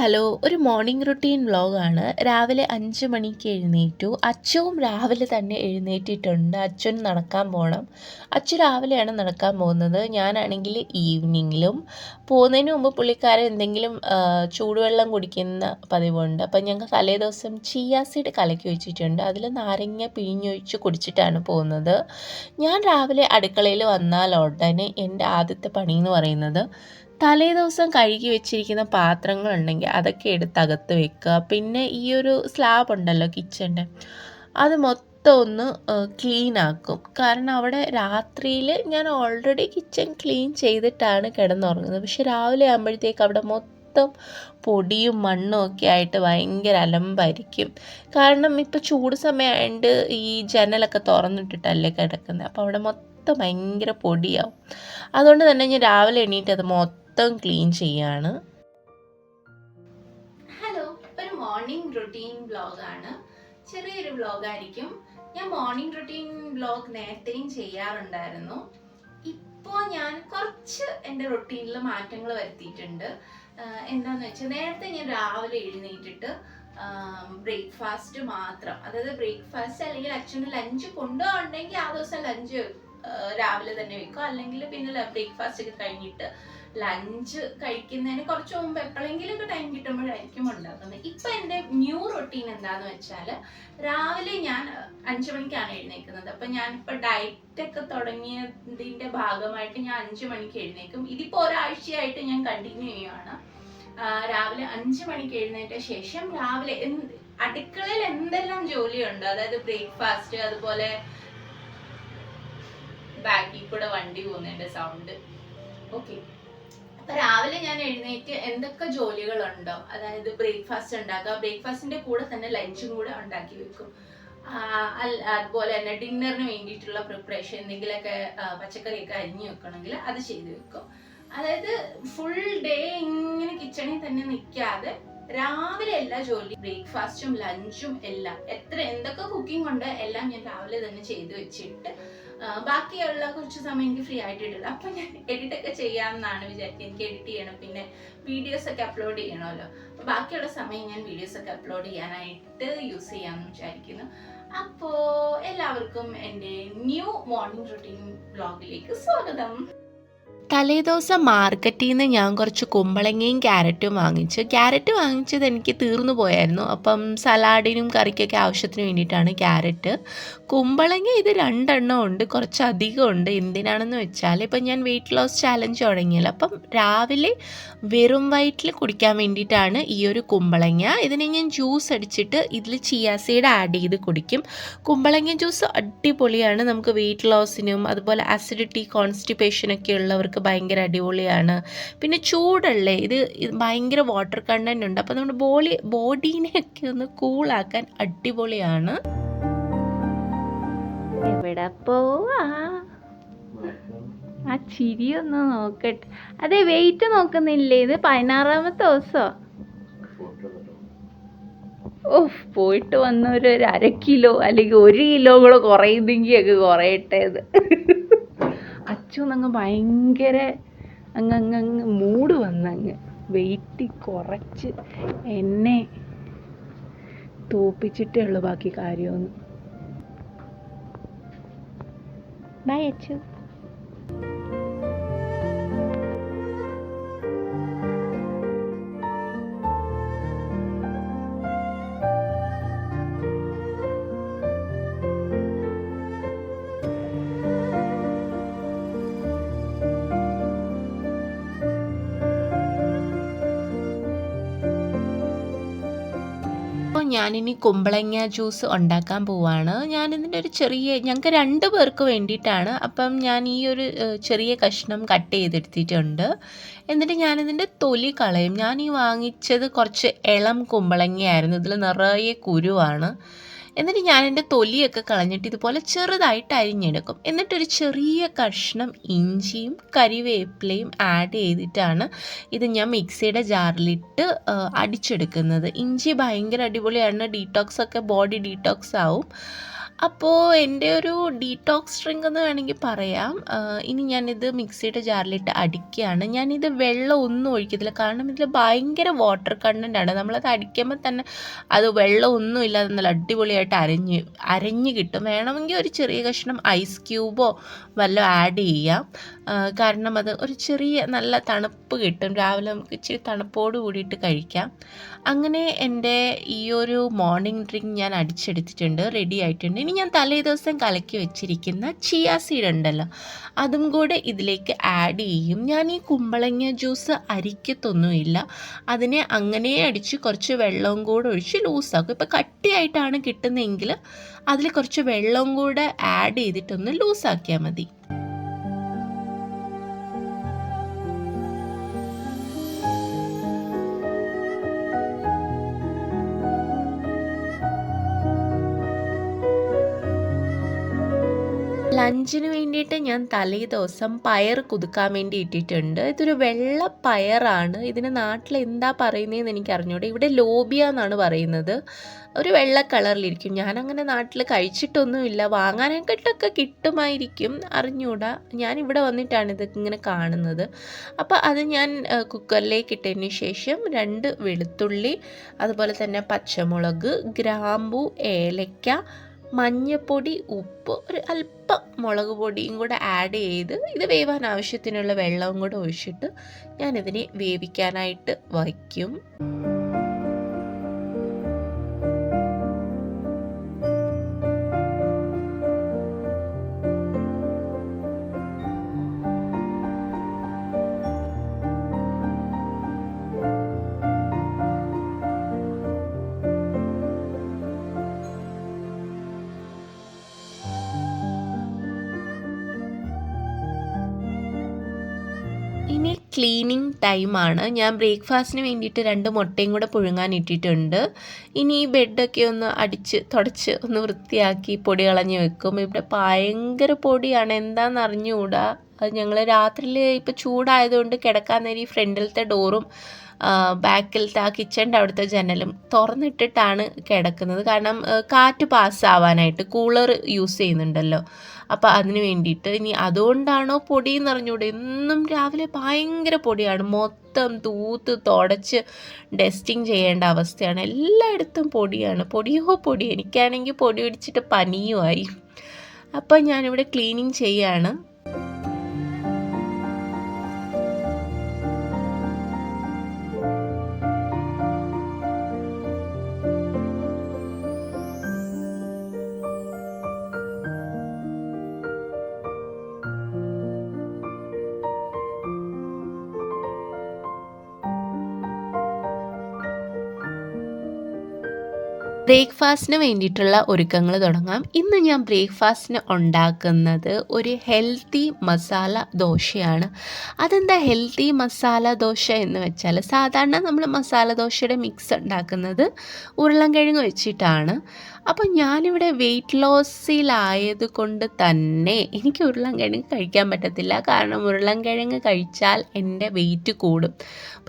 Hello ഒരു morning routine വ്ളോഗാണ് രാവിലെ അഞ്ച് മണിക്ക് എഴുന്നേറ്റു. അച്ഛവും രാവിലെ തന്നെ എഴുന്നേറ്റിട്ടുണ്ട്. അച്ഛൻ നടക്കാൻ പോകണം അച്ഛൻ രാവിലെയാണ് നടക്കാൻ പോകുന്നത്. ഞാനാണെങ്കിൽ ഈവനിങ്ങിലും പോകുന്നതിന് മുമ്പ് പുള്ളിക്കാരൻ എന്തെങ്കിലും ചൂടുവെള്ളം കുടിക്കുന്ന പതിവുണ്ട്. അപ്പം ഞങ്ങൾ തലേ ദിവസം ചിയാസീഡ് കലക്കി വെച്ചിട്ടുണ്ട്. അതിൽ നാരങ്ങ പിഴിഞ്ഞൊഴിച്ച് കുടിച്ചിട്ടാണ് പോകുന്നത്. ഞാൻ രാവിലെ അടുക്കളയിൽ വന്നാൽ ഉടനെ എന്റെ ആദ്യത്തെ പണി എന്ന് പറയുന്നത് തലേ ദിവസം കഴുകി വെച്ചിരിക്കുന്ന പാത്രങ്ങളുണ്ടെങ്കിൽ അതൊക്കെ എടുത്ത് അകത്ത് വെക്കുക. പിന്നെ ഈ ഒരു സ്ലാബ് ഉണ്ടല്ലോ കിച്ചന്റെ അത് മൊത്തം ഒന്ന് ക്ലീൻ ആക്കും. കാരണം അവിടെ രാത്രിയിൽ ഞാൻ ഓൾറെഡി കിച്ചൺ ക്ലീൻ ചെയ്തിട്ടാണ് കിടന്നുറങ്ങുന്നത്. പക്ഷെ രാവിലെ ആകുമ്പോഴത്തേക്ക് അവിടെ മൊത്തം പൊടിയും മണ്ണും ഒക്കെ ആയിട്ട് ഭയങ്കര അലമ്പായിരിക്കും. കാരണം ഇപ്പോൾ ചൂട് സമയമായതുകൊണ്ട് ഈ ജനലൊക്കെ തുറന്നിട്ടിട്ടല്ലേ കിടക്കുന്നത് അപ്പോൾ അവിടെ മൊത്തം ഭയങ്കര പൊടിയാവും. അതുകൊണ്ട് തന്നെ ഞാൻ രാവിലെ എണീറ്റ് അത് മൊത്തം ക്ലീൻ ചെയ്യാണ്. ഹലോ ഒരു മോർണിംഗ് റുട്ടീൻ ബ്ലോഗാണ് ചെറിയൊരു വ്ളോഗായിരിക്കും ഞാൻ മോർണിംഗ് റുട്ടീൻ ബ്ലോഗ് നേരത്തെയും ചെയ്യാറുണ്ടായിരുന്നു. ഇപ്പോൾ ഞാൻ കുറച്ച് എന്റെ റുട്ടീനിൽ മാറ്റങ്ങൾ വരുത്തിയിട്ടുണ്ട്. എന്താന്ന് വെച്ചാൽ നേരത്തെ ഞാൻ രാവിലെ എഴുന്നേറ്റിട്ട് ബ്രേക്ക്ഫാസ്റ്റ് മാത്രം. അതായത് ബ്രേക്ക്ഫാസ്റ്റ് അല്ലെങ്കിൽ അച്ഛന് ലഞ്ച് കൊണ്ടുപോകണ്ടെങ്കിൽ ആ ദിവസം ലഞ്ച് രാവിലെ തന്നെ വെക്കും. അല്ലെങ്കിൽ പിന്നെ ബ്രേക്ക്ഫാസ്റ്റ് ഒക്കെ കഴിഞ്ഞിട്ട് ലഞ്ച് കഴിക്കുന്നതിന് കുറച്ച് മുമ്പ് എപ്പോഴെങ്കിലും ഒക്കെ ടൈം കിട്ടുമ്പോഴായിരിക്കും ഉണ്ടാക്കുന്നത് ഇപ്പൊ എന്റെ ന്യൂ റൊട്ടീൻ എന്താന്ന് വെച്ചാൽ രാവിലെ ഞാൻ അഞ്ചു മണിക്കാണ് എഴുന്നേക്കുന്നത്. അപ്പൊ ഞാനിപ്പോൾ ഡയറ്റ് ഒക്കെ തുടങ്ങിയതിന്റെ ഭാഗമായിട്ട് ഞാൻ അഞ്ചു മണിക്ക് എഴുന്നേക്കും. ഇതിപ്പോ ഒരാഴ്ചയായിട്ട് ഞാൻ കണ്ടിന്യൂ ചെയ്യുകയാണ് രാവിലെ അഞ്ചു മണിക്ക് എഴുന്നേറ്റ ശേഷം രാവിലെ അടുക്കളയിൽ എന്തെല്ലാം ജോലിയുണ്ട്? അതായത് ബ്രേക്ക്ഫാസ്റ്റ് അതുപോലെ ബാക്കിൽ കൂടെ വണ്ടി പോകുന്നതിന്റെ സൗണ്ട് ഓക്കെ അപ്പൊ രാവിലെ ഞാൻ എഴുന്നേറ്റ് എന്തൊക്കെ ജോലികളുണ്ടോ? അതായത് ബ്രേക്ക്ഫാസ്റ്റ് ഉണ്ടാക്കുക. ബ്രേക്ക്ഫാസ്റ്റിന്റെ കൂടെ തന്നെ ലഞ്ചും കൂടെ ഉണ്ടാക്കി വെക്കും. അതുപോലെ തന്നെ ഡിന്നറിന് വേണ്ടിയിട്ടുള്ള പ്രിപ്പറേഷൻ എന്തെങ്കിലുമൊക്കെ പച്ചക്കറിയൊക്കെ അരിഞ്ഞു വെക്കണമെങ്കിൽ അത് ചെയ്ത് വെക്കും. അതായത് ഫുൾ ഡേ ഇങ്ങനെ കിച്ചണിൽ തന്നെ നിൽക്കാതെ രാവിലെ എല്ലാ ജോലി ബ്രേക്ക്ഫാസ്റ്റും ലഞ്ചും എല്ലാം എത്ര എന്തൊക്കെ കുക്കിംഗ് ഉണ്ട് എല്ലാം ഞാൻ രാവിലെ തന്നെ ചെയ്ത് വെച്ചിട്ട് ബാക്കിയുള്ള കുറച്ച് സമയം എനിക്ക് ഫ്രീ ആയിട്ട് ഇടില്ല അപ്പൊ ഞാൻ എഡിറ്റ് ഒക്കെ ചെയ്യാമെന്നാണ് വിചാരിക്കുന്നത് എനിക്ക് എഡിറ്റ് ചെയ്യണം. പിന്നെ വീഡിയോസ് ഒക്കെ അപ്ലോഡ് ചെയ്യണമല്ലോ. അപ്പൊ ബാക്കിയുള്ള സമയം ഞാൻ വീഡിയോസ് ഒക്കെ അപ്ലോഡ് ചെയ്യാനായിട്ട് യൂസ് ചെയ്യാമെന്ന് വിചാരിക്കുന്നു. അപ്പോ എല്ലാവർക്കും എന്റെ ന്യൂ മോർണിംഗ് റുട്ടീൻ ബ്ലോഗിലേക്ക് സ്വാഗതം. തലേദിവസം മാർക്കറ്റിൽ നിന്ന് ഞാൻ കുറച്ച് കുമ്പളങ്ങയും ക്യാരറ്റും വാങ്ങിച്ചു. ക്യാരറ്റ് വാങ്ങിച്ചത് എനിക്ക് തീർന്നു പോയായിരുന്നു. അപ്പം സലാഡിനും കറിക്കൊക്കെ ആവശ്യത്തിന് വേണ്ടിയിട്ടാണ് ക്യാരറ്റ്. കുമ്പളങ്ങ ഇത് രണ്ടെണ്ണം ഉണ്ട് കുറച്ച് അധികം ഉണ്ട്. എന്തിനാണെന്ന് വെച്ചാൽ ഇപ്പം ഞാൻ വെയിറ്റ് ലോസ് ചാലഞ്ച് തുടങ്ങിയല്ലോ. അപ്പം രാവിലെ വെറും വയറ്റിൽ കുടിക്കാൻ വേണ്ടിയിട്ടാണ് ഈ ഒരു കുമ്പളങ്ങ. ഇതിനെ ഞാൻ ജ്യൂസ് അടിച്ചിട്ട് ഇതിൽ ചിയാസീഡ് ആഡ് ചെയ്ത് കുടിക്കും. കുമ്പളങ്ങ ജ്യൂസ് അടിപൊളിയാണ്. നമുക്ക് വെയിറ്റ് ലോസിനും അതുപോലെ അസിഡിറ്റി കോൺസ്റ്റിപ്പേഷൻ ഒക്കെ ഉള്ളവർക്ക് ഭയങ്കര അടിപൊളിയാണ്. പിന്നെ ചൂടല്ലേ? ഇത് ഭയങ്കര വാട്ടർ കണ്ടന്റ് ഉണ്ട്. അപ്പോൾ നമ്മുടെ ബോഡി ബോഡീനെയൊക്കെ ഒന്ന് കൂളാക്കാൻ അടിപൊളിയാണ്. എവിടെ പോവാ? ആ ചിരി ഒന്ന് നോക്കട്ടെ. അതെ വെയിറ്റ് നോക്കുന്നില്ലേ? ഇത് പതിനാറാമത്തെ ദിവസോ? ഓഹ് പോയിട്ട് വന്ന ഒരു ഒരു അര കിലോ അല്ലെങ്കിൽ ഒരു കിലോ കൂടെ കുറയുന്നെങ്കിൽ ഒക്കെ കുറയട്ടെ ഇത് അങ്ങ് ഭയങ്കര അങ്ങ് അങ്ങ് അങ്ങ് മൂട് വന്നങ്ങ്. വെയിറ്റ് കുറച്ച് എന്നെ തോപ്പിച്ചിട്ടേ ഉള്ളൂ ബാക്കി കാര്യമൊന്നും. ബൈ അച്ചു. ഞാനിനി കുമ്പളങ്ങ ജ്യൂസ് ഉണ്ടാക്കാൻ പോവാണ്. ഞാനിതിന്റെ ഒരു ചെറിയ ഞങ്ങൾക്ക് രണ്ട് പേർക്ക് വേണ്ടിയിട്ടാണ്. അപ്പം ഞാൻ ഈ ഒരു ചെറിയ കഷ്ണം കട്ട് ചെയ്തെടുത്തിട്ടുണ്ട്. എന്നിട്ട് ഞാനിതിന്റെ തൊലി കളയും. ഞാൻ ഈ വാങ്ങിച്ചത് കുറച്ച് ഇളം കുമ്പളങ്ങയായിരുന്നു. ഇതിൽ നിറയെ കുരുവാണ്. എന്നിട്ട് ഞാൻ എന്റെ തൊലിയൊക്കെ കളഞ്ഞിട്ട് ഇതുപോലെ ചെറുതായിട്ട് അരിഞ്ഞെടുക്കും. എന്നിട്ടൊരു ചെറിയ കഷ്ണം ഇഞ്ചിയും കരിവേപ്പിലയും ആഡ് ചെയ്തിട്ടാണ് ഇത് ഞാൻ മിക്സിയുടെ ജാറിലിട്ട് അടിച്ചെടുക്കുന്നത്. ഇഞ്ചി ഭയങ്കര അടിപൊളിയാണ് ഡീറ്റോക്സ് ഒക്കെ ബോഡി ഡീടോക്സ് ആവും. അപ്പോൾ എന്റെ ഒരു ഡീടോക്സ് ഡ്രിങ്ക് എന്ന് വേണമെങ്കിൽ പറയാം. ഇനി ഞാനിത് മിക്സിയുടെ ജാറിലിട്ട് അടിക്കുകയാണ്. ഞാനിത് വെള്ളം ഒന്നും ഒഴിക്കത്തില്ല. കാരണം ഇതിൽ ഭയങ്കര വാട്ടർ കണ്ടന്റ് ആണ്. നമ്മളത് അടിക്കുമ്പോൾ തന്നെ അത് വെള്ളം ഒന്നും ഇല്ലാതെ നല്ല അടിപൊളിയായിട്ട് അരഞ്ഞ് അരഞ്ഞ് കിട്ടും. വേണമെങ്കിൽ ഒരു ചെറിയ കഷ്ണം ഐസ് ക്യൂബോ വല്ലതും ആഡ് ചെയ്യാം. കാരണം അത് ഒരു ചെറിയ നല്ല തണുപ്പ് കിട്ടും. രാവിലെ നമുക്ക് ഇച്ചിരി തണുപ്പോട് കൂടിയിട്ട് കഴിക്കാം. അങ്ങനെ എന്റെ ഈ ഒരു മോർണിംഗ് ഡ്രിങ്ക് ഞാൻ അടിച്ചെടുത്തിട്ടുണ്ട്. റെഡി ആയിട്ടുണ്ട്. ഇനി ഞാൻ തലേ ദിവസം കലക്കി വെച്ചിരിക്കുന്ന ചിയ സീഡ് ഉണ്ടല്ലോ അതും കൂടെ ഇതിലേക്ക് ആഡ് ചെയ്യും. ഞാൻ ഈ കുമ്പളങ്ങ ജ്യൂസ് അരിക്കത്തൊന്നുമില്ല. അതിനെ അങ്ങനെ അടിച്ച് കുറച്ച് വെള്ളവും കൂടെ ഒഴിച്ച് ലൂസാക്കും ഇപ്പോൾ കട്ടിയായിട്ടാണ് കിട്ടുന്നതെങ്കിൽ അതിൽ കുറച്ച് വെള്ളവും കൂടെ ആഡ് ചെയ്തിട്ടൊന്ന് ലൂസാക്കിയാൽ മതി. ലഞ്ചിന് വേണ്ടിയിട്ട് ഞാൻ തലേ ദിവസം പയർ കുതുക്കാൻ വേണ്ടി ഇട്ടിട്ടുണ്ട്. ഇതൊരു വെള്ള പയറാണ്. ഇതിന് നാട്ടിൽ എന്താ പറയുന്നതെന്ന് എനിക്ക് അറിഞ്ഞൂടെ ഇവിടെ ലോബിയ എന്നാണ് പറയുന്നത്. ഒരു വെള്ള കളറിലിരിക്കും. ഞാനങ്ങനെ നാട്ടിൽ കഴിച്ചിട്ടൊന്നുമില്ല. വാങ്ങാനായിട്ടൊക്കെ കിട്ടുമായിരിക്കും. അറിഞ്ഞൂടാ. ഞാൻ ഇവിടെ വന്നിട്ടാണ് ഇത് ഇങ്ങനെ കാണുന്നത്. അപ്പോൾ അത് ഞാൻ കുക്കറിലേക്ക് ഇട്ടതിന് ശേഷം രണ്ട് വെളുത്തുള്ളി അതുപോലെ തന്നെ പച്ചമുളക് ഗ്രാമ്പു ഏലക്ക മഞ്ഞപ്പൊടി ഉപ്പ് ഒരു അല്പം മുളക് പൊടിയും കൂടെ ആഡ് ചെയ്ത് ഇത് വേവാൻ ആവശ്യത്തിനുള്ള വെള്ളവും കൂടെ ഒഴിച്ചിട്ട് ഞാനിതിനെ വേവിക്കാനായിട്ട് വയ്ക്കും. ഇനി ക്ലീനിങ് ടൈമാണ് ഞാൻ ബ്രേക്ക്ഫാസ്റ്റിന് വേണ്ടിയിട്ട് രണ്ട് മുട്ടയും കൂടെ പുഴുങ്ങാൻ ഇട്ടിട്ടുണ്ട്. ഇനി ഈ ബെഡൊക്കെ ഒന്ന് അടിച്ച് തുടച്ച് ഒന്ന് വൃത്തിയാക്കി പൊടി കളഞ്ഞ് വെക്കും. ഇവിടെ ഭയങ്കര പൊടിയാണ്. എന്താണെന്ന് അറിഞ്ഞുകൂടാ അത് ഞങ്ങൾ രാത്രിയിൽ ഇപ്പോൾ ചൂടായതുകൊണ്ട് കിടക്കാൻ നേരം ഈ ഫ്രണ്ടിലത്തെ ഡോറും ബാക്കിലത്തെ ആ കിച്ചണിന്റെ അവിടുത്തെ ജനലും തുറന്നിട്ടിട്ടാണ് കിടക്കുന്നത്. കാരണം കാറ്റ് പാസ്സാവാനായിട്ട് കൂളർ യൂസ് ചെയ്യുന്നുണ്ടല്ലോ. അപ്പോൾ അതിന് വേണ്ടിയിട്ട് ഇനി അതുകൊണ്ടാണോ പൊടി എന്ന് അറിഞ്ഞൂടെ? എന്നും രാവിലെ ഭയങ്കര പൊടിയാണ്. മൊത്തം തൂത്ത് തുടച്ച് ഡസ്റ്റിങ് ചെയ്യേണ്ട അവസ്ഥയാണ്. എല്ലായിടത്തും പൊടിയാണ്. പൊടിയോ പൊടി. എനിക്കാണെങ്കിൽ പൊടി പിടിച്ചിട്ട് പനിയുമായി. അപ്പോൾ ഞാനിവിടെ ക്ലീനിങ് ചെയ്യാണ്. ബ്രേക്ക്ഫാസ്റ്റിന് വേണ്ടിയിട്ടുള്ള ഒരുക്കങ്ങൾ തുടങ്ങാം. ഇന്ന് ഞാൻ ബ്രേക്ക്ഫാസ്റ്റിന് ഉണ്ടാക്കുന്നത് ഒരു ഹെൽത്തി മസാല ദോശയാണ്. അതെന്താ ഹെൽത്തി മസാല ദോശ എന്ന് വെച്ചാൽ സാധാരണ നമ്മൾ മസാല ദോശയുടെ മിക്സ് ഉണ്ടാക്കുന്നത് ഉരുളൻകിഴങ്ങ് വെച്ചിട്ടാണ്. അപ്പോൾ ഞാനിവിടെ വെയിറ്റ് ലോസിലായത് കൊണ്ട് തന്നെ എനിക്ക് ഉരുളൻകിഴങ്ങ് കഴിക്കാൻ പറ്റത്തില്ല. കാരണം ഉരുളൻകിഴങ്ങ് കഴിച്ചാൽ എന്റെ വെയിറ്റ് കൂടും.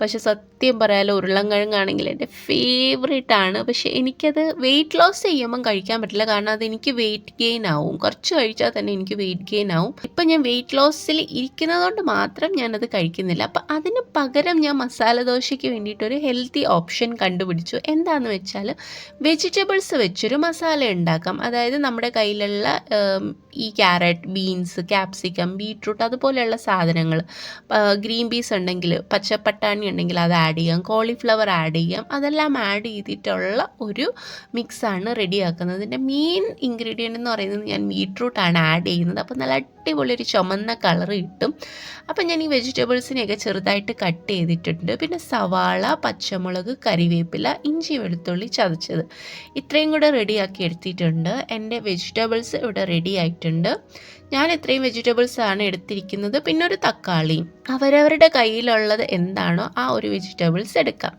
പക്ഷെ സത്യം പറയാലോ ഉരുളൻകിഴങ്ങാണെങ്കിൽ എന്റെ ഫേവറേറ്റ് ആണ്. പക്ഷെ എനിക്കത് വെയിറ്റ് ലോസ് ചെയ്യുമ്പം കഴിക്കാൻ പറ്റില്ല. കാരണം അത് എനിക്ക് വെയിറ്റ് ഗെയിൻ ആവും. കുറച്ച് കഴിച്ചാൽ തന്നെ എനിക്ക് വെയിറ്റ് ഗെയിൻ ആവും. ഇപ്പം ഞാൻ വെയിറ്റ് ലോസിൽ ഇരിക്കുന്നതുകൊണ്ട് മാത്രം ഞാനത് കഴിക്കുന്നില്ല. അപ്പം അതിന് പകരം ഞാൻ മസാല ദോശയ്ക്ക് വേണ്ടിയിട്ടൊരു ഹെൽത്തി ഓപ്ഷൻ കണ്ടുപിടിച്ചു. എന്താണെന്ന് വെച്ചാൽ വെജിറ്റബിൾസ് വെച്ചൊരു മസാല ഉണ്ടാക്കാം. അതായത് നമ്മുടെ കയ്യിലുള്ള ഈ ക്യാരറ്റ് ബീൻസ് ക്യാപ്സിക്കം ബീട്രൂട്ട് അതുപോലെയുള്ള സാധനങ്ങൾ ഗ്രീൻ പീസ് ഉണ്ടെങ്കിൽ പച്ചപ്പട്ടാണി ഉണ്ടെങ്കിൽ അത് ആഡ് ചെയ്യാം കോളിഫ്ലവർ ആഡ് ചെയ്യാം അതെല്ലാം ആഡ് ചെയ്തിട്ടുള്ള ഒരു മിക്സാണ് റെഡിയാക്കുന്നത്. ഇതിന്റെ മെയിൻ ഇൻഗ്രീഡിയന്റ് എന്ന് പറയുന്നത് ഞാൻ ബീട്രൂട്ടാണ് ആഡ് ചെയ്യുന്നത്. അപ്പോൾ നല്ല അടിപൊളി ഒരു ചുമന്ന കളർ കിട്ടും. അപ്പം ഞാൻ ഈ വെജിറ്റബിൾസിനെയൊക്കെ ചെറുതായിട്ട് കട്ട് ചെയ്തിട്ടുണ്ട്. പിന്നെ സവാള പച്ചമുളക് കറിവേപ്പില ഇഞ്ചി വെളുത്തുള്ളി ചതച്ചത്. ഇത്രയും കൂടെ റെഡിയാക്കി എടുത്തിട്ടുണ്ട്. എന്റെ വെജിറ്റബിൾസ് ഇവിടെ റെഡി ആയിട്ടുണ്ട് ഞാൻ ഇത്രയും വെജിറ്റബിൾസ് ആണ് എടുത്തിരിക്കുന്നത്. പിന്നെ ഒരു തക്കാളി. അവരവരുടെ കയ്യിലുള്ളത് എന്താണോ ആ ഒരു വെജിറ്റബിൾസ് എടുക്കാം.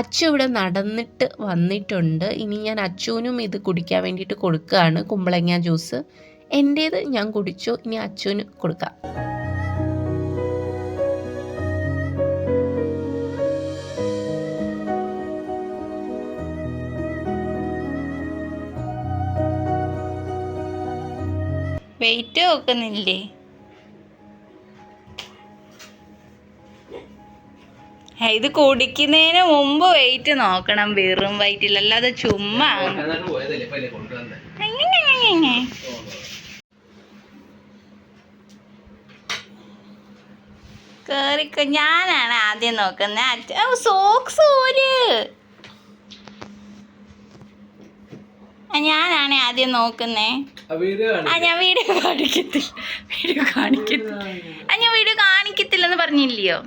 അച്ചു ഇവിടെ നടന്നിട്ട് വന്നിട്ടുണ്ട്. ഇനി ഞാൻ അച്ചുവിനും ഇത് കുടിക്കാൻ വേണ്ടിയിട്ട് കൊടുക്കുകയാണ് കുമ്പളങ്ങ ജ്യൂസ് എന്റേത് ഞാൻ കുടിച്ചു. ഇനി അച്ചുവിന് കൊടുക്കാം. വെയിറ്റ് നോക്കുന്നില്ലേ ഇത് കുടിക്കുന്നതിന് മുമ്പ് വെയിറ്റ് നോക്കണം വെറും വയറ്റിൽ അല്ലാതെ ചുമ്മാ. കേറിക്കോ ഞാനാണ് ആദ്യം നോക്കുന്നത്. സോക്സ് ഊര് ആ, ഞാനാണ് ആദ്യം നോക്കുന്നേ. ആ ഞാൻ വീഡിയോ കാണിക്കത്തില്ല. വീഡിയോ കാണിക്കത്തില്ല. ആ ഞാൻ വീഡിയോ കാണിക്കത്തില്ലെന്ന് പറഞ്ഞില്ലയോ?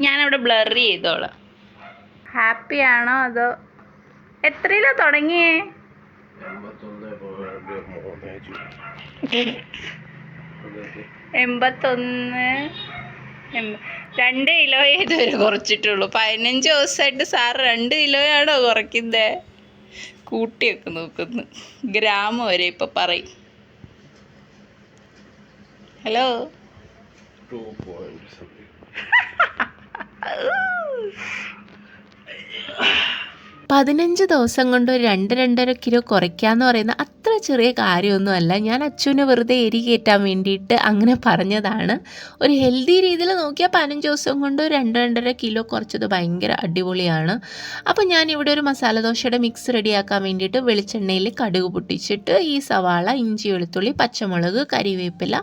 ഞാനവിടെ ബ്ലർ ചെയ്തോളാം. ഹാപ്പി ആണോ അതോ എത്രയിലാ തുടങ്ങിയേ? എൺപത്തൊന്ന് എൺപ- രണ്ട് കിലോയേ ഇതുവരെ കുറച്ചിട്ടുള്ളൂ? പതിനഞ്ച് ദിവസമായിട്ട് സാർ രണ്ട് കിലോയാണോ കുറയ്ക്കുന്നത് കൂട്ടിയൊക്കെ നോക്കുന്നു. ഗ്രാമം വരെ ഇപ്പൊ പറയും. ഹലോ? പതിനഞ്ച് ദിവസം കൊണ്ട് ഒരു രണ്ട് രണ്ടര കിലോ കുറയ്ക്കാന്ന് പറയുന്ന അത്ര ചെറിയ കാര്യമൊന്നുമല്ല. ഞാൻ അച്ഛനെ വെറുതെ എരി കയറ്റാൻ വേണ്ടിയിട്ട് അങ്ങനെ പറഞ്ഞതാണ്. ഒരു ഹെൽത്തി രീതിയിൽ നോക്കിയാൽ പതിനഞ്ച് ദിവസം കൊണ്ട് രണ്ട് രണ്ടര കിലോ കുറച്ചത് ഭയങ്കര അടിപൊളിയാണ്. അപ്പോൾ ഞാൻ ഇവിടെ ഒരു മസാല ദോശയുടെ മിക്സ് റെഡിയാക്കാൻ വേണ്ടിയിട്ട് വെളിച്ചെണ്ണയിൽ കടുക് പൊട്ടിച്ചിട്ട് ഈ സവാള ഇഞ്ചി വെളുത്തുള്ളി പച്ചമുളക് കരിവേപ്പില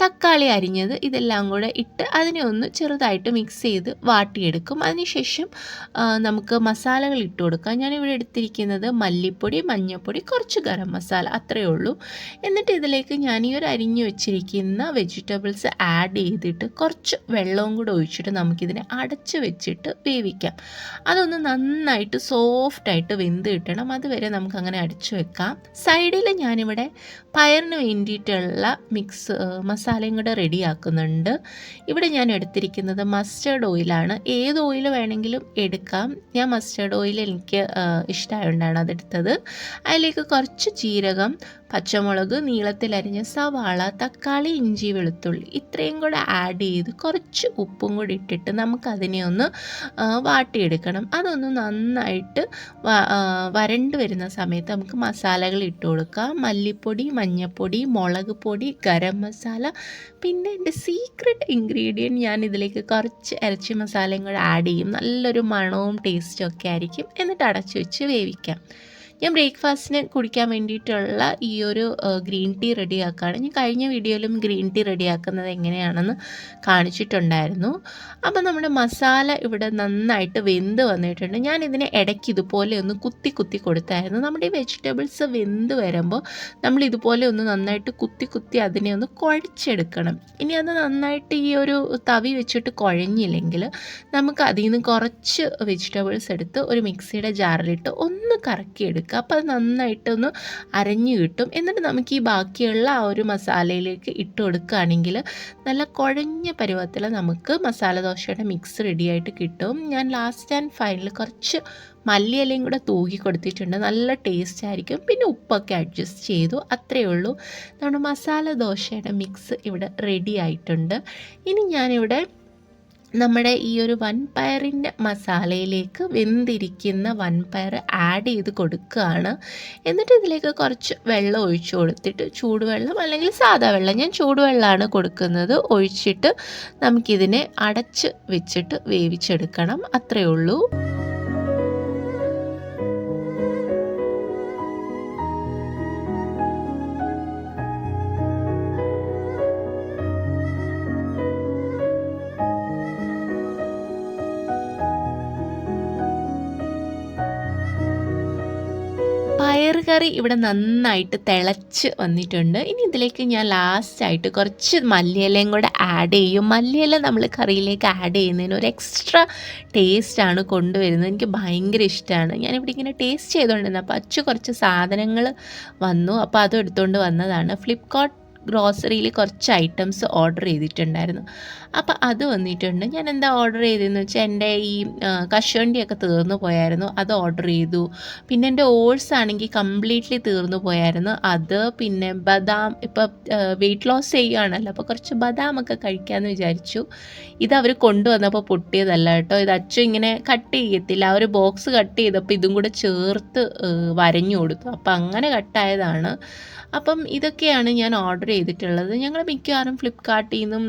തക്കാളി അരിഞ്ഞത് ഇതെല്ലാം കൂടെ ഇട്ട് അതിനെ ഒന്ന് ചെറുതായിട്ട് മിക്സ് ചെയ്ത് വാട്ടിയെടുക്കും. അതിനുശേഷം നമുക്ക് മസാലകൾ ഇട്ട് കൊടുക്കാം. ഞാനിവിടെ എടുത്തിരിക്കുന്നത് മല്ലിപ്പൊടി മഞ്ഞൾപ്പൊടി കുറച്ച് ഗരം മസാല അത്രയേ ഉള്ളൂ. എന്നിട്ട് ഇതിലേക്ക് ഞാൻ ഈ ഒരു അരിഞ്ഞു വെച്ചിരിക്കുന്ന വെജിറ്റബിൾസ് ആഡ് ചെയ്തിട്ട് കുറച്ച് വെള്ളവും കൂടെ ഒഴിച്ചിട്ട് നമുക്കിതിനെ അടച്ച് വെച്ചിട്ട് വേവിക്കാം. അതൊന്ന് നന്നായിട്ട് സോഫ്റ്റായിട്ട് വെന്ത് കിട്ടണം. അതുവരെ നമുക്കങ്ങനെ അടച്ചു വെക്കാം. സൈഡിൽ ഞാനിവിടെ പയറിന് വേണ്ടിയിട്ടുള്ള മിക്സ് മസാലയും കൂടെ റെഡിയാക്കുന്നുണ്ട് ഇവിടെ ഞാൻ എടുത്തിരിക്കുന്നത് മസ്റ്റേർഡ് ഓയിലാണ് ഏത് ഓയിൽ വേണമെങ്കിലും എടുക്കാം. ഞാൻ മസ്റ്റേർഡ് ഓയിൽ എനിക്ക് ഇഷ്ടമായതുകൊണ്ടാണ് അതെടുത്തത്. അതിലേക്ക് കുറച്ച് ജീരകം പച്ചമുളക് നീളത്തിലരിഞ്ഞ സവാള തക്കാളി ഇഞ്ചി വെളുത്തുള്ളി ഇത്രയും കൂടെ ആഡ് ചെയ്ത് കുറച്ച് ഉപ്പും കൂടി ഇട്ടിട്ട് നമുക്കതിനെ ഒന്ന് വാട്ടിയെടുക്കണം. അതൊന്ന് നന്നായിട്ട് വരണ്ട് വരുന്ന സമയത്ത് നമുക്ക് മസാലകൾ ഇട്ട് കൊടുക്കാം. മല്ലിപ്പൊടി മഞ്ഞൾപ്പൊടി മുളക് പൊടി ഗരം മസാല. പിന്നെ എന്റെ സീക്രട്ട് ഇൻഗ്രീഡിയന്റ് ഞാൻ ഇതിലേക്ക് കുറച്ച് ഇറച്ചി മസാലയും കൂടെ ആഡ് ചെയ്യും. നല്ലൊരു മണവും ടേസ്റ്റും ഒക്കെ ആയിരിക്കും. എന്നിട്ട് അടച്ചു വെച്ച് വേവിക്കാം. ഞാൻ ബ്രേക്ക്ഫാസ്റ്റിന് കുടിക്കാൻ വേണ്ടിയിട്ടുള്ള ഈ ഒരു ഗ്രീൻ ടീ റെഡിയാക്കുകയാണ് ഞാൻ കഴിഞ്ഞ വീഡിയോയിലും ഗ്രീൻ ടീ റെഡിയാക്കുന്നത് എങ്ങനെയാണെന്ന് കാണിച്ചിട്ടുണ്ടായിരുന്നു. അപ്പോൾ നമ്മുടെ മസാല ഇവിടെ നന്നായിട്ട് വെന്ത് വന്നിട്ടുണ്ട്. ഞാൻ ഇതിനെ ഇടയ്ക്ക് ഇതുപോലെ ഒന്ന് കുത്തി കുത്തി കൊടുത്തായിരുന്നു. നമ്മുടെ ഈ വെജിറ്റബിൾസ് വെന്ത് വരുമ്പോൾ നമ്മൾ ഇതുപോലെ ഒന്ന് നന്നായിട്ട് കുത്തി കുത്തി അതിനെ ഒന്ന് കുഴച്ചെടുക്കണം. ഇനി അത് നന്നായിട്ട് ഈ ഒരു തവി വെച്ചിട്ട് കുഴഞ്ഞില്ലെങ്കിൽ നമുക്ക് അതിൽ നിന്ന് കുറച്ച് വെജിറ്റബിൾസ് എടുത്ത് ഒരു മിക്സിയുടെ ജാറിലിട്ട് ഒന്ന് കറക്കിയെടുക്കുക അപ്പോൾ അത് നന്നായിട്ടൊന്ന് അരഞ്ഞു കിട്ടും. എന്നിട്ട് നമുക്ക് ഈ ബാക്കിയുള്ള ആ ഒരു മസാലയിലേക്ക് ഇട്ട് കൊടുക്കുകയാണെങ്കിൽ നല്ല കുഴഞ്ഞ പരുവത്തിൽ നമുക്ക് മസാല ദോശയുടെ മിക്സ് റെഡിയായിട്ട് കിട്ടും. ഞാൻ ലാസ്റ്റ് ആൻഡ് ഫൈനൽ കുറച്ച് മല്ലിയിലയും കൂടെ തൂകി കൊടുത്തിട്ടുണ്ട്. നല്ല ടേസ്റ്റ് ആയിരിക്കും. പിന്നെ ഉപ്പൊക്കെ അഡ്ജസ്റ്റ് ചെയ്തു. അത്രയേ ഉള്ളൂ. നമ്മുടെ മസാല ദോശയുടെ മിക്സ് ഇവിടെ റെഡി ആയിട്ടുണ്ട്. ഇനി ഞാനിവിടെ നമ്മുടെ ഈ ഒരു വൻപയറിന്റെ മസാലയിലേക്ക് വെന്തിരിക്കുന്ന വൻപയർ ആഡ് ചെയ്ത് കൊടുക്കുകയാണ്. എന്നിട്ട് ഇതിലേക്ക് കുറച്ച് വെള്ളം ഒഴിച്ചു കൊടുത്തിട്ട് ചൂടുവെള്ളം അല്ലെങ്കിൽ സാധാ വെള്ളം ഞാൻ ചൂടുവെള്ളമാണ് കൊടുക്കുന്നത് ഒഴിച്ചിട്ട് നമുക്കിതിനെ അടച്ച് വെച്ചിട്ട് വേവിച്ചെടുക്കണം. അത്രയേ ഉള്ളൂ. കറി ഇവിടെ നന്നായിട്ട് തിളച്ച് വന്നിട്ടുണ്ട്. ഇനി ഇതിലേക്ക് ഞാൻ ലാസ്റ്റായിട്ട് കുറച്ച് മല്ലിയിലയും കൂടെ ആഡ് ചെയ്യും. മല്ലിയില നമ്മൾ കറിയിലേക്ക് ആഡ് ചെയ്യുന്നതിന് ഒരു എക്സ്ട്രാ ടേസ്റ്റാണ് കൊണ്ടുവരുന്നത്. എനിക്ക് ഭയങ്കര ഇഷ്ടമാണ്. ഞാനിവിടെ ഇങ്ങനെ ടേസ്റ്റ് ചെയ്തുകൊണ്ടിരുന്നത് അപ്പോൾ അച്ചു കുറച്ച് സാധനങ്ങൾ വന്നു. അപ്പോൾ അതും എടുത്തുകൊണ്ട് വന്നതാണ്. ഫ്ലിപ്കാർട്ട് ഗ്രോസറിയിൽ കുറച്ച് ഐറ്റംസ് ഓർഡർ ചെയ്തിട്ടുണ്ടായിരുന്നു. അപ്പോൾ അത് വന്നിട്ടുണ്ട്. ഞാൻ എന്താ ഓർഡർ ചെയ്തതെന്ന് വെച്ചാൽ എന്റെ ഈ കശുവണ്ടിയൊക്കെ തീർന്നു പോയായിരുന്നു. അത് ഓർഡർ ചെയ്തു. പിന്നെ എന്റെ ഓൾസ് ആണെങ്കിൽ കംപ്ലീറ്റ്ലി തീർന്നു പോയായിരുന്നു. അത് പിന്നെ ബദാം ഇപ്പോൾ വെയിറ്റ് ലോസ് ചെയ്യുകയാണല്ലോ അപ്പോൾ കുറച്ച് ബദാമൊക്കെ കഴിക്കാമെന്ന് വിചാരിച്ചു. ഇത് അവർ കൊണ്ടുവന്നപ്പോൾ പൊട്ടിയതല്ല കേട്ടോ. ഇത് അച്ഛൻ ഇങ്ങനെ കട്ട് ചെയ്യത്തില്ല. ആ ഒരു ബോക്സ് കട്ട് ചെയ്തപ്പോൾ ഇതും കൂടെ ചേർത്ത് വരഞ്ഞു കൊടുത്തു. അപ്പോൾ അങ്ങനെ കട്ടായതാണ് അപ്പം ഇതൊക്കെയാണ് ഞാൻ ഓർഡർ ചെയ്തിട്ടുള്ളത്. ഞങ്ങൾ മിക്കവാറും ഫ്ലിപ്കാർട്ടിൽ നിന്നും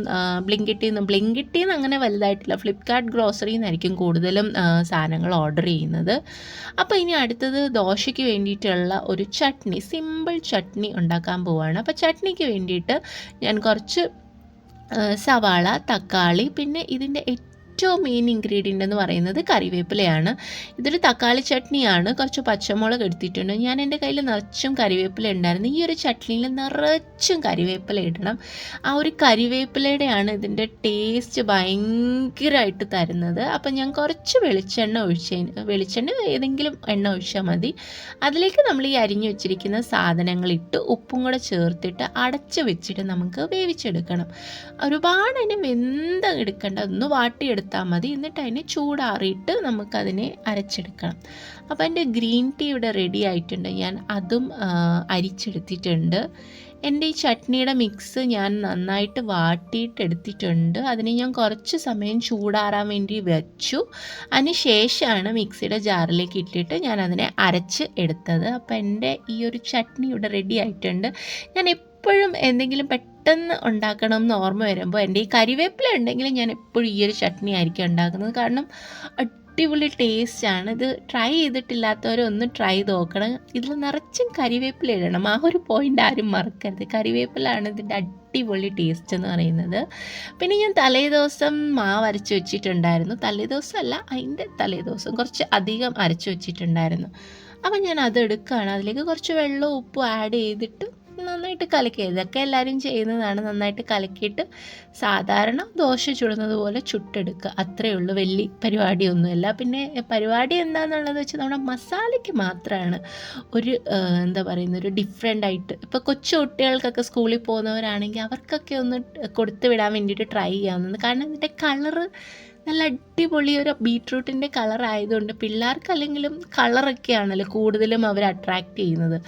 ബ്ലിങ്കിട്ടിൽ നിന്നും ബ്ലിങ്കിട്ടിൽ നിന്ന് അങ്ങനെ വലുതായിട്ടില്ല. ഫ്ലിപ്കാർട്ട് ഗ്രോസറിയിൽ നിന്നായിരിക്കും കൂടുതലും സാധനങ്ങൾ ഓർഡർ ചെയ്യുന്നത്. അപ്പോൾ ഇനി അടുത്തത് ദോശയ്ക്ക് വേണ്ടിയിട്ടുള്ള ഒരു ചട്നി സിമ്പിൾ ചട്നി ഉണ്ടാക്കാൻ പോവുകയാണ് അപ്പോൾ ചട്നിക്ക് വേണ്ടിയിട്ട് ഞാൻ കുറച്ച് സവാള തക്കാളി പിന്നെ ഇതിന്റെ ഏറ്റവും മെയിൻ ഇൻഗ്രീഡിയന്റ് എന്ന് പറയുന്നത് കറിവേപ്പിലയാണ്. ഇതൊരു തക്കാളി ചട്നിയാണ്. കുറച്ച് പച്ചമുളക് എടുത്തിട്ടുണ്ട്. ഞാൻ എന്റെ കയ്യിൽ നിറച്ചും കറിവേപ്പില ഉണ്ടായിരുന്നു. ഈ ഒരു ചട്നിയിൽ നിറച്ചും കറിവേപ്പില ഇടണം. ആ ഒരു കറിവേപ്പിലയുടെയാണ് ഇതിന്റെ ടേസ്റ്റ് ഭയങ്കരമായിട്ട് തരുന്നത്. അപ്പം ഞാൻ കുറച്ച് വെളിച്ചെണ്ണ ഒഴിച്ച വെളിച്ചെണ്ണ ഏതെങ്കിലും എണ്ണ ഒഴിച്ചാൽ മതി. അതിലേക്ക് നമ്മൾ ഈ അരിഞ്ഞു വെച്ചിരിക്കുന്ന സാധനങ്ങൾ ഇട്ട് ഉപ്പും കൂടെ ചേർത്തിട്ട് അടച്ച് വെച്ചിട്ട് നമുക്ക് വേവിച്ചെടുക്കണം. ഒരുപാട് അതിനെ വെന്ത എടുക്കേണ്ട. ഒന്ന് വാട്ടിയെടുത്താൽ മതി. എന്നിട്ട് അതിനെ ചൂടാറിയിട്ട് നമുക്കതിനെ അരച്ചെടുക്കണം. അപ്പോൾ എന്റെ ഗ്രീൻ ടീ ഇവിടെ റെഡി ആയിട്ടുണ്ട്. ഞാൻ അതും അരിച്ചെടുത്തിട്ടുണ്ട്. എന്റെ ഈ ചട്നിയുടെ മിക്സ് ഞാൻ നന്നായിട്ട് വാട്ടിയിട്ട് എടുത്തിട്ടുണ്ട് അതിനെ ഞാൻ കുറച്ച് സമയം ചൂടാറാൻ വേണ്ടി വെച്ചു. അതിന് ശേഷമാണ് മിക്സിയുടെ ജാറിലേക്ക് ഇട്ടിട്ട് ഞാൻ അതിനെ അരച്ച് എടുത്തത്. അപ്പോൾ എന്റെ ഈ ഒരു ചട്നി ഇവിടെ റെഡി ആയിട്ടുണ്ട്. ഞാൻ എപ്പോഴും എന്തെങ്കിലും പെട്ടെന്ന് ഉണ്ടാക്കണം എന്ന് ഓർമ്മ വരുമ്പോൾ എന്റെ ഈ കരിവേപ്പില ഉണ്ടെങ്കിൽ ഞാൻ എപ്പോഴും ഈ ഒരു ചട്നി ആയിരിക്കും ഉണ്ടാക്കുന്നത്. കാരണം അടിപൊളി ടേസ്റ്റാണ് ഇത് ട്രൈ ചെയ്തിട്ടില്ലാത്തവരൊന്ന് ട്രൈ ചെയ്ത് നോക്കണം. ഇതിൽ നിറച്ചും കരിവേപ്പില ഇടണം. ആ ഒരു പോയിന്റ് ആരും മറക്കരുത്. കരിവേപ്പിലാണ് ഇതിന്റെ അടിപൊളി ടേസ്റ്റ് എന്ന് പറയുന്നത്. പിന്നെ ഞാൻ തലേ ദിവസം മാവ് അരച്ച് വെച്ചിട്ടുണ്ടായിരുന്നു. തലേ ദിവസം അല്ല അതിന്റെ തലേ ദിവസം കുറച്ച് അധികം അരച്ച് വെച്ചിട്ടുണ്ടായിരുന്നു. അപ്പം ഞാൻ അത് എടുക്കുകയാണ്. അതിലേക്ക് കുറച്ച് വെള്ളവും ഉപ്പും ആഡ് ചെയ്തിട്ട് നന്നായിട്ട് കലക്കുക ഇതൊക്കെ എല്ലാവരും ചെയ്യുന്നതാണ് നന്നായിട്ട് കലക്കിയിട്ട് സാധാരണ ദോശ ചുടുന്നത് പോലെ ചുട്ടെടുക്കുക. അത്രയേ ഉള്ളൂ വലിയ പരിപാടിയൊന്നുമില്ല. പിന്നെ പരിപാടി എന്താണെന്നുള്ളത് വെച്ചാൽ നമ്മുടെ മസാലയ്ക്ക് മാത്രമാണ് ഒരു എന്താ പറയുന്ന ഒരു ഡിഫറെന്റ് ആയിട്ട്. ഇപ്പോൾ കൊച്ചു കുട്ടികൾക്കൊക്കെ സ്കൂളിൽ പോകുന്നവരാണെങ്കിൽ അവർക്കൊക്കെ ഒന്ന് കൊടുത്തു വിടാൻ വേണ്ടിയിട്ട് ട്രൈ ചെയ്യാവുന്നത് കാരണം ഇതിന്റെ കളറ് നല്ല അടിപൊളി ഒരു ബീട്രൂട്ടിന്റെ കളർ ആയതുകൊണ്ട് പിള്ളേർക്ക് അല്ലെങ്കിലും കളറൊക്കെയാണല്ലോ കൂടുതലും അവർ അട്രാക്റ്റ് ചെയ്യുന്നത്.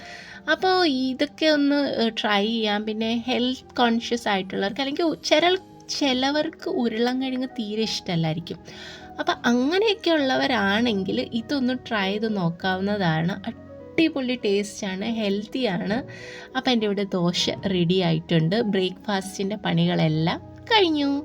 അപ്പോൾ ഇതൊക്കെ ഒന്ന് ട്രൈ ചെയ്യാം. പിന്നെ ഹെൽത്ത് കോൺഷ്യസ് ആയിട്ടുള്ളവർക്ക് അല്ലെങ്കിൽ ചില ചിലവർക്ക് ഉരുളങ്കിഴങ്ങ് തീരെ ഇഷ്ടമല്ലായിരിക്കും. അപ്പം അങ്ങനെയൊക്കെ ഉള്ളവരാണെങ്കിൽ ഇതൊന്ന് ട്രൈ ചെയ്ത് നോക്കാവുന്നതാണ്. അടിപൊളി ടേസ്റ്റാണ് ഹെൽത്തിയാണ് അപ്പം എന്റെ ഇവിടെ ദോശ റെഡി ആയിട്ടുണ്ട്. ബ്രേക്ക്ഫാസ്റ്റിന്റെ പണികളെല്ലാം കഴിഞ്ഞു.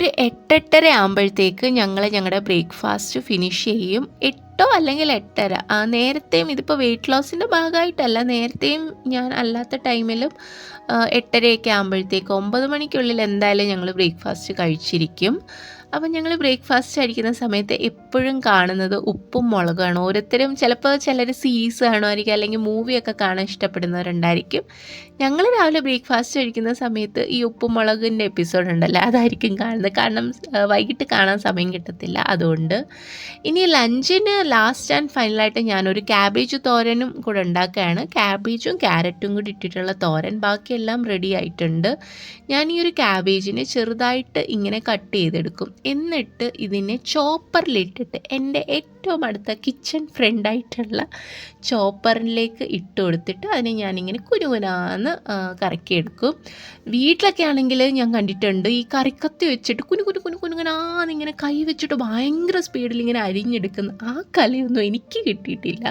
ഒരു എട്ടെട്ടര ആകുമ്പോഴത്തേക്ക് ഞങ്ങൾ ഞങ്ങളുടെ ബ്രേക്ക്ഫാസ്റ്റ് ഫിനിഷ് ചെയ്യും. എട്ടോ അല്ലെങ്കിൽ എട്ടര. ആ നേരത്തെയും ഇതിപ്പോൾ വെയിറ്റ് ലോസിന്റെ ഭാഗമായിട്ടല്ല നേരത്തെയും ഞാൻ അല്ലാത്ത ടൈമിലും എട്ടരയൊക്കെ ആകുമ്പോഴത്തേക്ക് ഒമ്പത് മണിക്കുള്ളിൽ എന്തായാലും ഞങ്ങൾ ബ്രേക്ക്ഫാസ്റ്റ് കഴിച്ചിരിക്കും. അപ്പം ഞങ്ങൾ ബ്രേക്ക്ഫാസ്റ്റ് അടിക്കുന്ന സമയത്ത് എപ്പോഴും കാണുന്നത് ഉപ്പും മുളകാണ് ഓരോരുത്തരും ചിലപ്പോൾ ചിലർ സീരീസ് കാണുമായിരിക്കും അല്ലെങ്കിൽ മൂവിയൊക്കെ കാണാൻ ഇഷ്ടപ്പെടുന്നവരുണ്ടായിരിക്കും. ഞങ്ങൾ രാവിലെ ബ്രേക്ക്ഫാസ്റ്റ് കഴിക്കുന്ന സമയത്ത് ഈ ഉപ്പും മുളകിന്റെ എപ്പിസോഡ് ഉണ്ടല്ലോ അതായിരിക്കും കാണുന്നത്. കാരണം വൈകിട്ട് കാണാൻ സമയം കിട്ടത്തില്ല അതുകൊണ്ട്. ഇനി ലഞ്ചിന് ലാസ്റ്റ് ആൻഡ് ഫൈനലായിട്ട് ഞാനൊരു ക്യാബേജ് തോരനും കൂടെ ഉണ്ടാക്കുകയാണ്. ക്യാബേജും ക്യാരറ്റും കൂടി ഇട്ടിട്ടുള്ള തോരൻ. ബാക്കിയെല്ലാം റെഡി ആയിട്ടുണ്ട്. ഞാൻ ഈ ഒരു ക്യാബേജിനെ ചെറുതായിട്ട് ഇങ്ങനെ കട്ട് ചെയ്തെടുക്കും. എന്നിട്ട് ഇതിനെ ചോപ്പറിലിട്ടിട്ട് എന്റെ ഏറ്റവും അടുത്ത കിച്ചൺ ഫ്രണ്ടായിട്ടുള്ള ചോപ്പറിലേക്ക് ഇട്ട് കൊടുത്തിട്ട് അതിനെ ഞാനിങ്ങനെ കുനുകുനാന്ന് കറക്കിയെടുക്കും. വീട്ടിലൊക്കെ ആണെങ്കിൽ ഞാൻ കണ്ടിട്ടുണ്ട് ഈ കറിക്കത്തി വെച്ചിട്ട് കുനു കുനു കുനു കുനുകുനാന്ന് ഇങ്ങനെ കൈ വെച്ചിട്ട് ഭയങ്കര സ്പീഡിൽ ഇങ്ങനെ അരിഞ്ഞെടുക്കുന്ന ആ കലയൊന്നും എനിക്ക് കിട്ടിയിട്ടില്ല.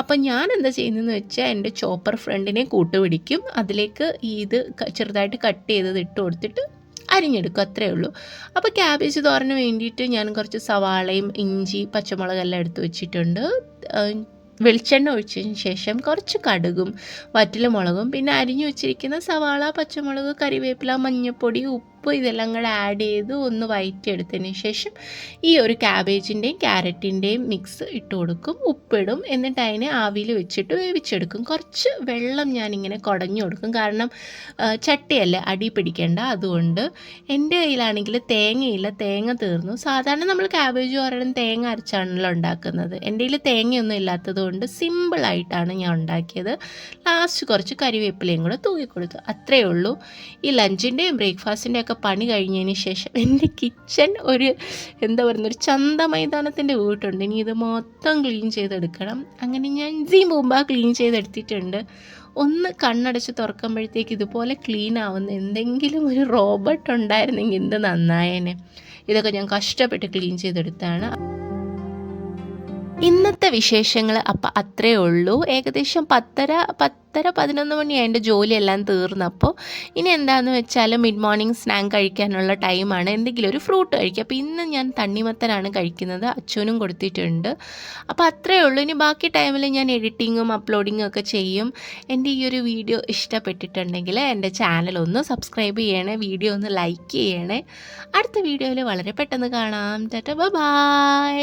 അപ്പം ഞാൻ എന്താ ചെയ്യുന്നതെന്ന് വെച്ചാൽ എന്റെ ചോപ്പർ ഫ്രണ്ടിനെ കൂട്ടുപിടിക്കും. അതിലേക്ക് ഈ ഇത് ചെറുതായിട്ട് കട്ട് ചെയ്തത് ഇട്ട് കൊടുത്തിട്ട് അരിഞ്ഞെടുക്കും അത്രയേ ഉള്ളൂ. അപ്പോൾ ക്യാബേജ് തോരന് വേണ്ടിയിട്ട് ഞാൻ കുറച്ച് സവാളയും ഇഞ്ചി പച്ചമുളകെല്ലാം എടുത്ത് വെച്ചിട്ടുണ്ട്. വെളിച്ചെണ്ണ ഒഴിച്ചതിന് ശേഷം കുറച്ച് കടുകും വറ്റലുമുളകും പിന്നെ അരിഞ്ഞു വെച്ചിരിക്കുന്ന സവാള പച്ചമുളക് കറിവേപ്പില മഞ്ഞൾപ്പൊടി ഉപ്പ് ഇതെല്ലാം കൂടെ ആഡ് ചെയ്ത് ഒന്ന് വഴറ്റിയെടുത്തതിന് ശേഷം ഈ ഒരു ക്യാബേജിന്റെയും ക്യാരറ്റിന്റെയും മിക്സ് ഇട്ട് കൊടുക്കും. ഉപ്പിടും. എന്നിട്ട് അതിനെ ആവിയിൽ വെച്ചിട്ട് വേവിച്ചെടുക്കും. കുറച്ച് വെള്ളം ഞാനിങ്ങനെ കുടഞ്ഞു കൊടുക്കും. കാരണം ചട്ടിയല്ലേ? അടി പിടിക്കേണ്ട. അതുകൊണ്ട് എന്റെ കയ്യിലാണെങ്കിൽ തേങ്ങയില്ല. തേങ്ങ തീർന്നു. സാധാരണ നമ്മൾ ക്യാബേജ് ഒരെണ്ണം തേങ്ങ അരച്ചാണല്ലോ ഉണ്ടാക്കുന്നത്. എന്റെ കയ്യിൽ തേങ്ങയൊന്നും ഇല്ലാത്തത് കൊണ്ട് സിമ്പിളായിട്ടാണ് ഞാൻ ഉണ്ടാക്കിയത്. ലാസ്റ്റ് കുറച്ച് കരിവേപ്പിലയും കൂടെ തൂക്കി കൊടുത്തു. അത്രയേ ഉള്ളൂ. ഈ ലഞ്ചിന്റെയും ബ്രേക്ക്ഫാസ്റ്റിന്റെ ഒക്കെ പണി കഴിഞ്ഞതിന് ശേഷം എന്റെ കിച്ചൺ ഒരു എന്താ പറയുന്ന ഒരു ചന്ത മൈതാനത്തിന്റെ വീട്ടുണ്ട് ഇനി ഇത് മൊത്തം ക്ലീൻ ചെയ്തെടുക്കണം. അങ്ങനെ ഞാൻ ജീ മുമ്പ് ക്ലീൻ ചെയ്തെടുത്തിട്ടുണ്ട്. ഒന്ന് കണ്ണടച്ച് തുറക്കുമ്പോഴത്തേക്ക് ഇതുപോലെ ക്ലീൻ ആവുന്ന എന്തെങ്കിലും ഒരു റോബോട്ട് ഉണ്ടായിരുന്നെങ്കിൽ എന്ത് നന്നായേനെ. ഇതൊക്കെ ഞാൻ കഷ്ടപ്പെട്ട് ക്ലീൻ ചെയ്തെടുത്താണ്. ഇന്നത്തെ വിശേഷങ്ങൾ അപ്പം അത്രേ ഉള്ളൂ. ഏകദേശം പത്തര പത്തര പതിനൊന്ന് മണിയായി എന്റെ ജോലിയെല്ലാം തീർന്നപ്പോൾ ഇനി എന്താണെന്ന് വെച്ചാൽ മിഡ് മോർണിംഗ് സ്നാക്ക് കഴിക്കാനുള്ള ടൈമാണ്. എന്തെങ്കിലും ഒരു ഫ്രൂട്ട് കഴിക്കുക അപ്പോൾ ഇന്ന് ഞാൻ തണ്ണിമത്തനാണ് കഴിക്കുന്നത്. അച്ഛനും കൊടുത്തിട്ടുണ്ട്. അപ്പോൾ അത്രേ ഉള്ളൂ. ഇനി ബാക്കി ടൈമിൽ ഞാൻ എഡിറ്റിങ്ങും അപ്ലോഡിങ്ങും ഒക്കെ ചെയ്യും. എന്റെ ഈ ഒരു വീഡിയോ ഇഷ്ടപ്പെട്ടിട്ടുണ്ടെങ്കിൽ എന്റെ ചാനൽ ഒന്ന് സബ്സ്ക്രൈബ് ചെയ്യണേ വീഡിയോ ഒന്ന് ലൈക്ക് ചെയ്യണേ. അടുത്ത വീഡിയോയിൽ വളരെ പെട്ടെന്ന് കാണാം. ടാറ്റ ബൈ